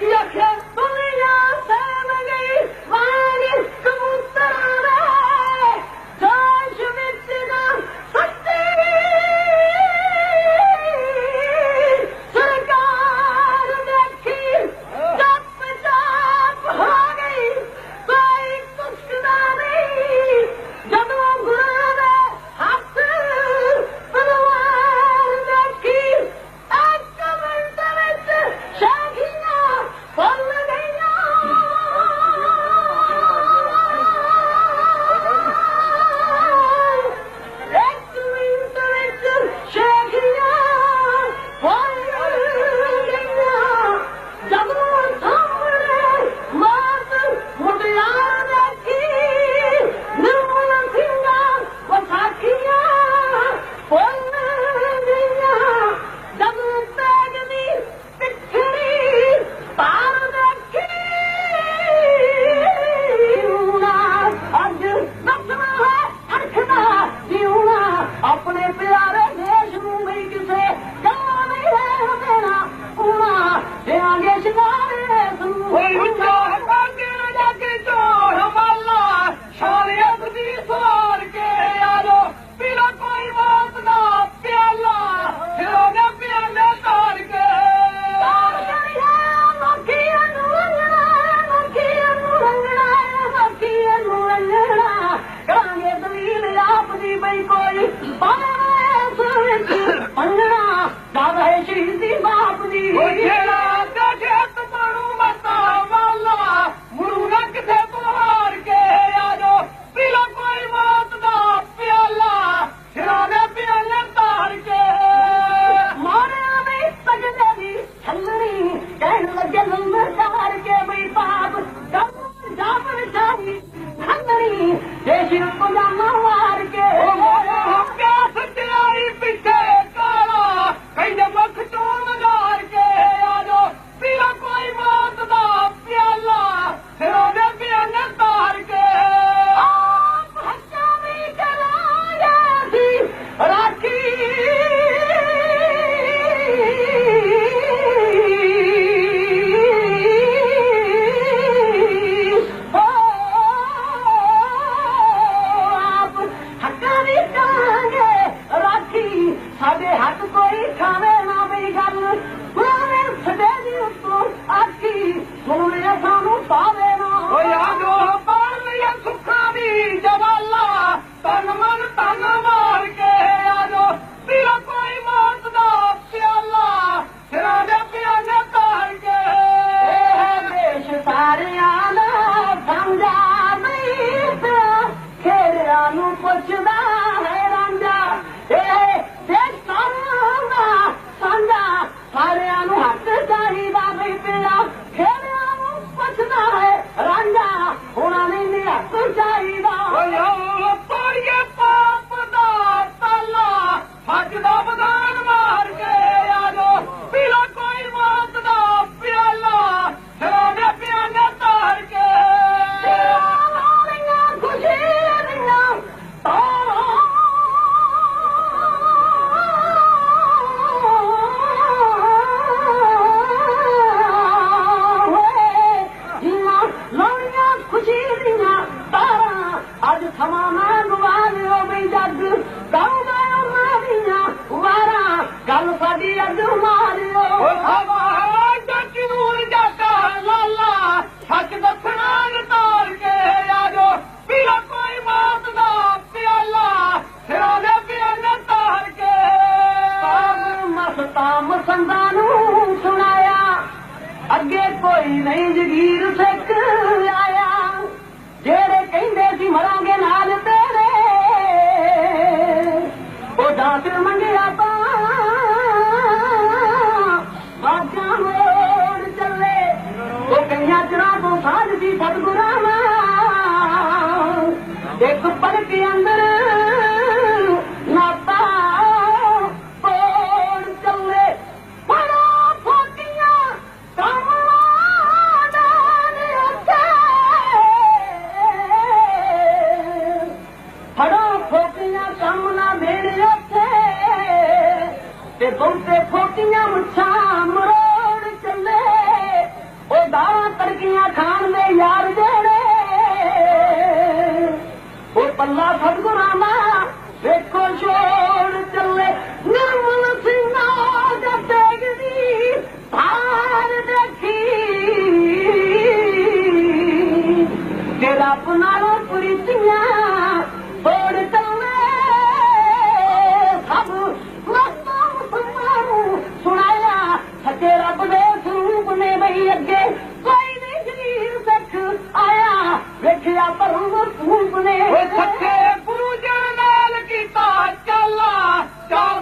কি আছে like an water. من دل من سهر کے مے پاس در جام و نشی ہننی What you like? ਸੰਤਾਂ ਨੂੰ ਸੁਣਾਇਆ। ਅੱਗੇ ਕੋਈ ਨਹੀਂ ਜਗੀਰ ਸਿੱਖ ਆਇਆ। ਜਿਹੜੇ ਕਹਿੰਦੇ ਸੀ ਮਰਾਂਗੇ ਨਾਲ ਤੇਰੇ, ਉਹ ਦਾਤ ਮੰਗਿਆ ਪਾ ਬਾਜਾਂ ਹੋੜ ਚੱਲੇ, ਉਹ ਕਈਆਂ ਚਰਾ ਸਾਧ ਦੀ ਫਤਗੁਰਾਂ ਇੱਕ ਪਰ ਕੇ ਅੰਦਰ परे पूजा ਚਾਰ